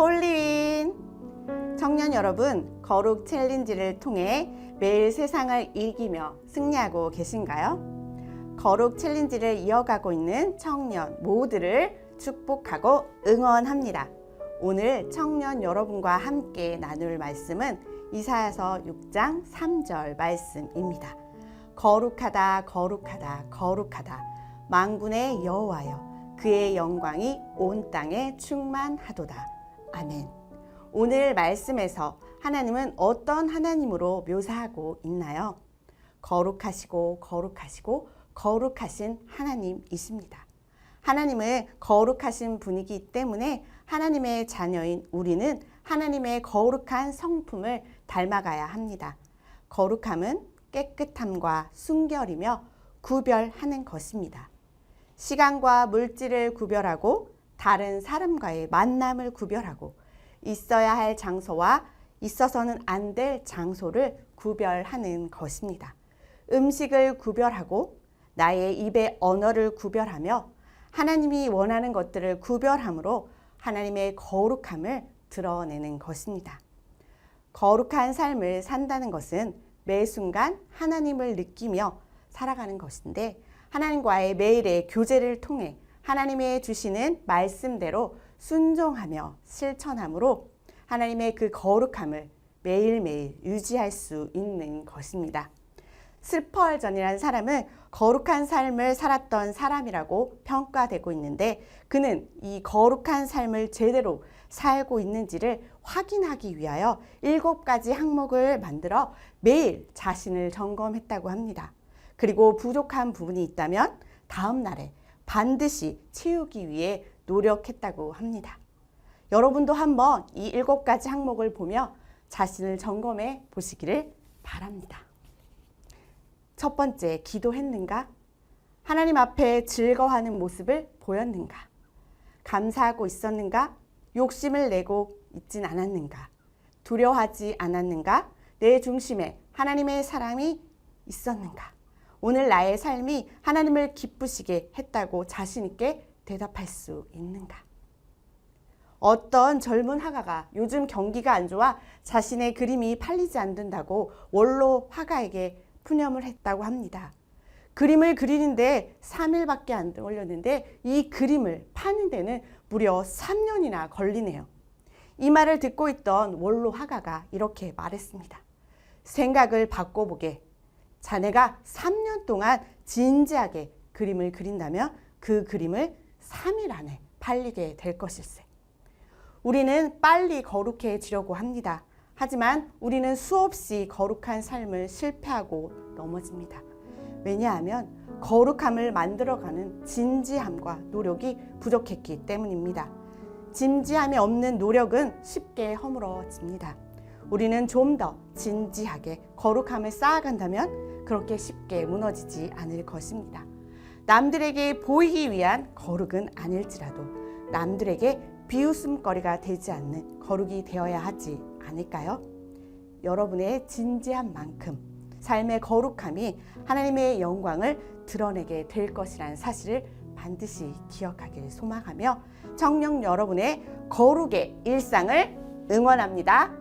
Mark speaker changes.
Speaker 1: 홀리윈 청년 여러분 거룩 챌린지를 통해 매일 세상을 이기며 승리하고 계신가요? 거룩 챌린지를 이어가고 있는 청년 모두를 축복하고 응원합니다. 오늘 청년 여러분과 함께 나눌 말씀은 이사야서 6장 3절 말씀입니다. 거룩하다 거룩하다 거룩하다 만군의 여호와여 그의 영광이 온 땅에 충만하도다. 아멘. 오늘 말씀에서 하나님은 어떤 하나님으로 묘사하고 있나요? 거룩하시고 거룩하시고 거룩하신 하나님이십니다. 하나님은 거룩하신 분이기 때문에 하나님의 자녀인 우리는 하나님의 거룩한 성품을 닮아가야 합니다. 거룩함은 깨끗함과 순결이며 구별하는 것입니다. 시간과 물질을 구별하고 다른 사람과의 만남을 구별하고 있어야 할 장소와 있어서는 안 될 장소를 구별하는 것입니다. 음식을 구별하고 나의 입의 언어를 구별하며 하나님이 원하는 것들을 구별함으로 하나님의 거룩함을 드러내는 것입니다. 거룩한 삶을 산다는 것은 매 순간 하나님을 느끼며 살아가는 것인데 하나님과의 매일의 교제를 통해 하나님의 주시는 말씀대로 순종하며 실천함으로 하나님의 그 거룩함을 매일매일 유지할 수 있는 것입니다. 스펄전이라는 사람은 거룩한 삶을 살았던 사람이라고 평가되고 있는데 그는 이 거룩한 삶을 제대로 살고 있는지를 확인하기 위하여 일곱 가지 항목을 만들어 매일 자신을 점검했다고 합니다. 그리고 부족한 부분이 있다면 다음 날에 반드시 채우기 위해 노력했다고 합니다. 여러분도 한번 이 일곱 가지 항목을 보며 자신을 점검해 보시기를 바랍니다. 첫 번째, 기도했는가? 하나님 앞에 즐거워하는 모습을 보였는가? 감사하고 있었는가? 욕심을 내고 있진 않았는가? 두려워하지 않았는가? 내 중심에 하나님의 사랑이 있었는가? 오늘 나의 삶이 하나님을 기쁘시게 했다고 자신있게 대답할 수 있는가? 어떤 젊은 화가가 요즘 경기가 안 좋아 자신의 그림이 팔리지 않는다고 원로 화가에게 푸념을 했다고 합니다. 그림을 그리는데 3일밖에 안 걸렸는데 이 그림을 파는 데는 무려 3년이나 걸리네요. 이 말을 듣고 있던 원로 화가가 이렇게 말했습니다. 생각을 바꿔보게. 자네가 3년 동안 진지하게 그림을 그린다면 그 그림을 3일 안에 팔리게 될 것일세. 우리는 빨리 거룩해지려고 합니다. 하지만 우리는 수없이 거룩한 삶을 실패하고 넘어집니다. 왜냐하면 거룩함을 만들어가는 진지함과 노력이 부족했기 때문입니다. 진지함이 없는 노력은 쉽게 허물어집니다. 우리는 좀 더 진지하게 거룩함을 쌓아간다면 그렇게 쉽게 무너지지 않을 것입니다. 남들에게 보이기 위한 거룩은 아닐지라도 남들에게 비웃음거리가 되지 않는 거룩이 되어야 하지 않을까요? 여러분의 진지한 만큼 삶의 거룩함이 하나님의 영광을 드러내게 될 것이라는 사실을 반드시 기억하길 소망하며 청년 여러분의 거룩의 일상을 응원합니다.